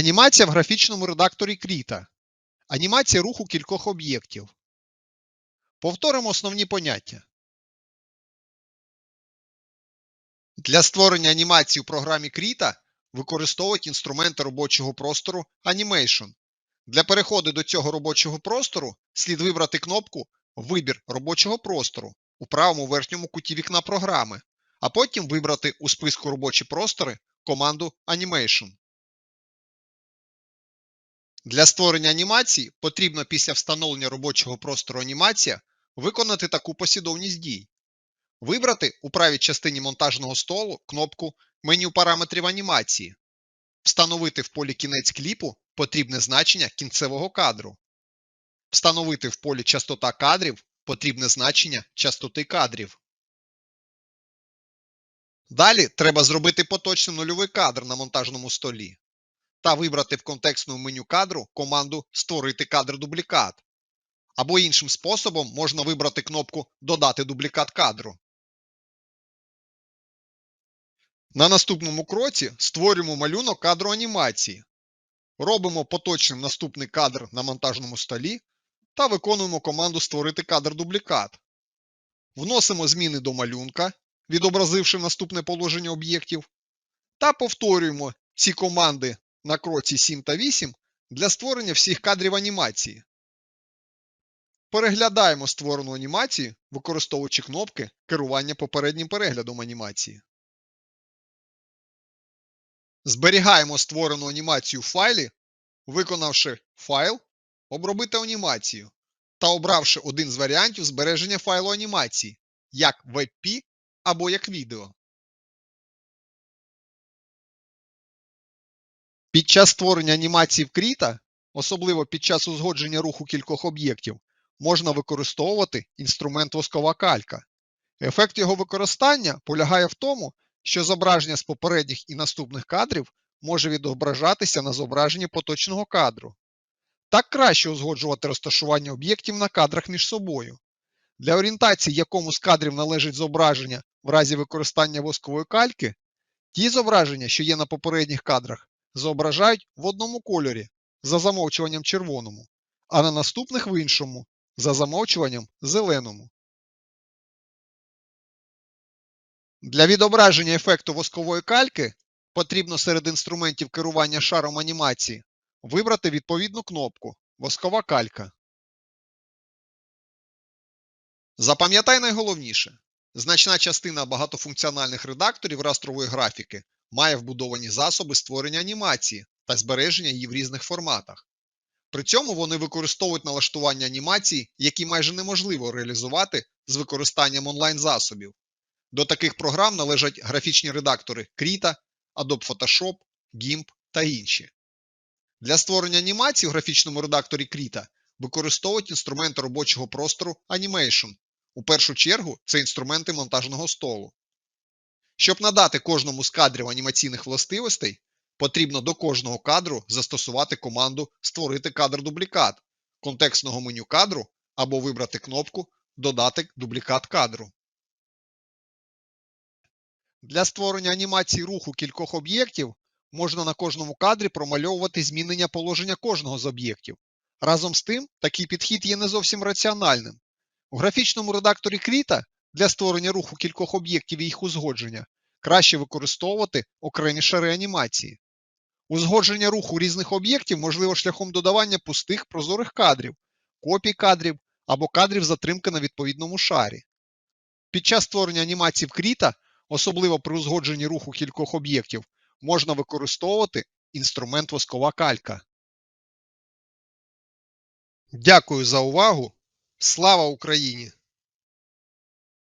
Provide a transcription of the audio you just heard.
Анімація в графічному редакторі Кріта. Анімація руху кількох об'єктів. Повторимо основні поняття. Для створення анімації у програмі Кріта використовують інструменти робочого простору Animation. Для переходу до цього робочого простору слід вибрати кнопку Вибір робочого простору у правому верхньому куті вікна програми, а потім вибрати у списку робочі простори команду Animation. Для створення анімації потрібно після встановлення робочого простору анімація виконати таку послідовність дій. Вибрати у правій частині монтажного столу кнопку Меню параметрів анімації. Встановити в полі кінець кліпу потрібне значення кінцевого кадру. Встановити в полі частота кадрів потрібне значення частоти кадрів. Далі треба зробити поточним нульовий кадр на монтажному столі та вибрати в контекстному меню кадру команду Створити кадр дублікат. Або іншим способом можна вибрати кнопку Додати дублікат кадру. На наступному кроці створюємо малюнок кадру анімації. Робимо поточним наступний кадр на монтажному столі та виконуємо команду Створити кадр дублікат. Вносимо зміни до малюнка, відобразивши наступне положення об'єктів, та повторюємо ці команди на кроці 7 та 8 для створення всіх кадрів анімації. Переглядаємо створену анімацію, використовуючи кнопки керування попереднім переглядом анімації. Зберігаємо створену анімацію в файлі, виконавши файл, обробити анімацію та обравши один з варіантів збереження файлу анімації, як WebP або як відео. Під час створення анімації в Кріта, особливо під час узгодження руху кількох об'єктів, можна використовувати інструмент воскова калька. Ефект його використання полягає в тому, що зображення з попередніх і наступних кадрів може відображатися на зображенні поточного кадру. Так краще узгоджувати розташування об'єктів на кадрах між собою. Для орієнтації, якому з кадрів належить зображення в разі використання воскової кальки, ті зображення, що є на попередніх кадрах, зображають в одному кольорі за замовчуванням червоному, а на наступних в іншому за замовчуванням зеленому. Для відображення ефекту воскової кальки потрібно серед інструментів керування шаром анімації вибрати відповідну кнопку Воскова калька. Запам'ятай найголовніше. Значна частина багатофункціональних редакторів растрової графіки має вбудовані засоби створення анімації та збереження її в різних форматах. При цьому вони використовують налаштування анімації, які майже неможливо реалізувати з використанням онлайн-засобів. До таких програм належать графічні редактори Krita, Adobe Photoshop, GIMP та інші. Для створення анімації в графічному редакторі Krita використовують інструменти робочого простору Animation. У першу чергу це інструменти монтажного столу. Щоб надати кожному з кадрів анімаційних властивостей, потрібно до кожного кадру застосувати команду Створити кадр дублікат контекстного меню кадру або вибрати кнопку Додати дублікат кадру. Для створення анімації руху кількох об'єктів можна на кожному кадрі промальовувати змінення положення кожного з об'єктів. Разом з тим, такий підхід є не зовсім раціональним. У графічному редакторі Кріта для створення руху кількох об'єктів і їх узгодження краще використовувати окремі шари анімації. Узгодження руху різних об'єктів можливо шляхом додавання пустих прозорих кадрів, копій кадрів або кадрів затримки на відповідному шарі. Під час створення анімації в Кріта, особливо при узгодженні руху кількох об'єктів, можна використовувати інструмент воскова калька. Дякую за увагу! Слава Україні!